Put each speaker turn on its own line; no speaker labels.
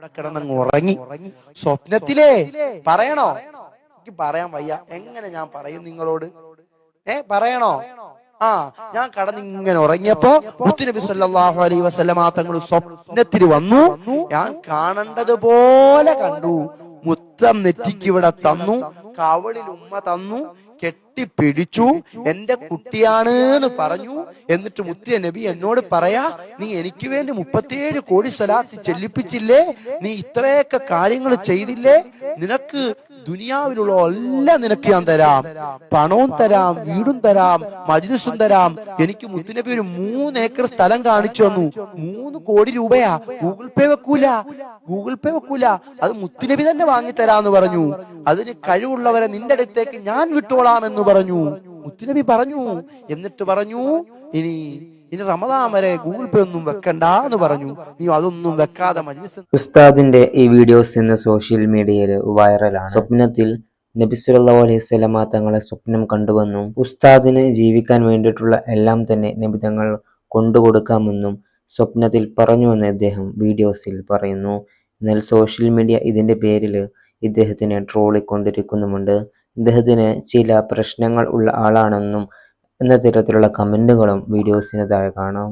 ഇവിടെ കിടന്നങ്ങ് ഉറങ്ങി. സ്വപ്നത്തിലേ പറയണോ? എനിക്ക് പറയാൻ വയ്യ. എങ്ങനെ ഞാൻ പറയും നിങ്ങളോട്? ഏ പറയണോ? ആ ഞാൻ കടന്ന് ഇങ്ങനെ ഉറങ്ങിയപ്പോ മുത്തുനബി സല്ലല്ലാഹു അലൈഹി വസല്ലമ തങ്ങൾ സ്വപ്നത്തിൽ വന്നു. ഞാൻ കാണേണ്ടതുപോലെ കണ്ടു. മുത്തം നെറ്റിക്ക് ഇവിടെ തന്നു. കവളിൽ ഉമ്മ തന്നു. കെട്ടിപ്പിടിച്ചു. എന്റെ കുട്ടിയാണ് എന്ന് പറഞ്ഞു. എന്നിട്ട് മുത്തിയ നബി എന്നോട് പറയാ നീ എനിക്ക് വേണ്ടി മുപ്പത്തിയേഴ് കോടി സ്വലാത്ത് ചെല്ലിപ്പിച്ചില്ലേ? നീ ഇത്രയൊക്കെ കാര്യങ്ങൾ ചെയ്തില്ലേ? നിനക്ക് ദുനിയാവിലുള്ള എല്ലാം നിനക്ക് ഞാൻ തരാം. പണവും തരാം വീടും തരാം മജ്ലിസും തരാം. എനിക്ക് മുത്തുനബി ഒരു മൂന്ന് ഏക്കർ സ്ഥലം കാണിച്ചു തന്നു. മൂന്ന് കോടി രൂപയാ. ഗൂഗിൾ പേ വെക്കൂല. ഗൂഗിൾ പേ വെക്കൂല. അത് മുത്തുനബി തന്നെ വാങ്ങി വാങ്ങിത്തരാന്ന് പറഞ്ഞു. അതിന് കഴിവുള്ളവരെ നിന്റെ അടുത്തേക്ക് ഞാൻ വിട്ടോളാം എന്ന് പറഞ്ഞു മുത്തുനബി പറഞ്ഞു എന്നിട്ട് പറഞ്ഞു ഇനി ഇനി റമദാൻ വരെ ഗൂഗിൾ പേ ഒന്നും വെക്കണ്ട എന്ന് പറഞ്ഞു. നീ അതൊന്നും വെക്കാതെ
ഉസ്താദിന്റെ ഈ വീഡിയോസ് ഇന്ന് സോഷ്യൽ മീഡിയയിൽ വൈറലാണ്. സ്വപ്നത്തിൽ നബി സല്ലല്ലാഹു അലൈഹി സ്വലമ തങ്ങളെ സ്വപ്നം കണ്ടുവെന്നും. ഉസ്താദിന് ജീവിക്കാൻ വേണ്ടിയിട്ടുള്ള എല്ലാം തന്നെ നബി തങ്ങൾ കൊണ്ടുകൊടുക്കാമെന്നും സ്വപ്നത്തിൽ പറഞ്ഞുവെന്ന് ഇദ്ദേഹം വീഡിയോസിൽ പറയുന്നു. എന്നാൽ സോഷ്യൽ മീഡിയ ഇതിന്റെ പേരിൽ ഇദ്ദേഹത്തിനെ ട്രോളിക്കൊണ്ടിരിക്കുന്നുമുണ്ട്. ഇദ്ദേഹത്തിന് ചില പ്രശ്നങ്ങൾ ഉള്ള ആളാണെന്നും എന്ന തരത്തിലുള്ള കമന്റുകളും വീഡിയോസിന് താഴെ കാണാം.